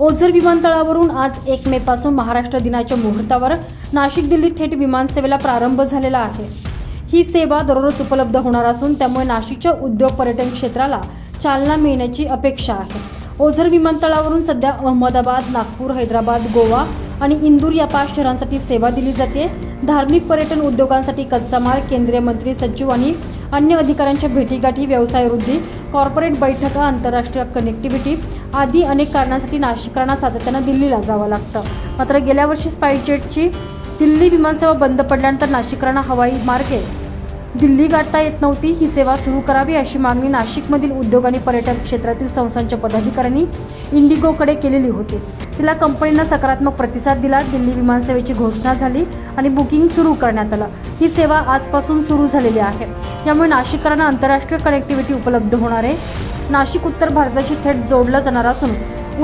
ओझर विमानतळावरून आज एक मे पासून महाराष्ट्र दिनाच्या मुहूर्तावर नाशिक दिल्ली थेट विमानसेवेला प्रारंभ झालेला आहे. ही सेवा दररोज उपलब्ध होणार असून त्यामुळे नाशिकच्या उद्योग पर्यटन क्षेत्राला चालना मिळण्याची अपेक्षा आहे. ओझर विमानतळावरून सध्या अहमदाबाद नागपूर हैदराबाद गोवा आणि इंदूर या पाच शहरांसाठी सेवा दिली जाते. धार्मिक पर्यटन उद्योगांसाठी कच्चा माल केंद्रीय मंत्री सचिव आणि अन्य अधिकाऱ्यांच्या भेटीगाठी व्यवसाय वृद्धी कॉर्पोरेट बैठका आंतरराष्ट्रीय कनेक्टिव्हिटी आदी अनेक कारणांसाठी नाशिकांना सातत्यानं दिल्लीला जावं लागतं. मात्र गेल्या वर्षी स्पाईसजेटची दिल्ली विमानसेवा बंद पडल्यानंतर नाशिकरांना हवाई मार्गे दिल्ली गाठता येत नव्हती. ही सेवा सुरू करावी अशी मागणी नाशिकमधील उद्योग आणि पर्यटन क्षेत्रातील संस्थांच्या पदाधिकाऱ्यांनी इंडिगोकडे केलेली होती. तिला कंपनीनं सकारात्मक प्रतिसाद दिला. दिल्ली विमानसेवेची घोषणा झाली आणि बुकिंग सुरू करण्यात आलं. ही सेवा आजपासून सुरू झालेली आहे. यामुळे नाशिककरांना आंतरराष्ट्रीय कनेक्टिव्हिटी उपलब्ध होणार आहे. नाशिक उत्तर भारताशी थेट जोडलं जाणार असून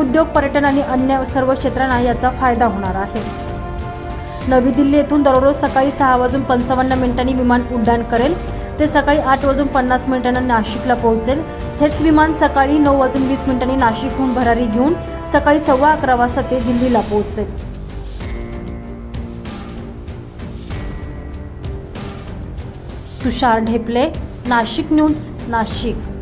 उद्योग पर्यटन आणि अन्य सर्व क्षेत्रांना याचा फायदा होणार आहे. नवी दिल्ली येथून दररोज सकाळी सहा वाजून पंचावन्न मिनिटांनी विमान उड्डाण करेल. ते सकाळी आठ वाजून पन्नास मिनिटांना नाशिकला पोहोचेल. हेच विमान सकाळी नऊ वाजून वीस मिनिटांनी नाशिकहून भरारी घेऊन सकाळी सव्वा अकरा वाजता ते दिल्लीला पोहोचेल. तुषार ढेपले नाशिक न्यूज नाशिक.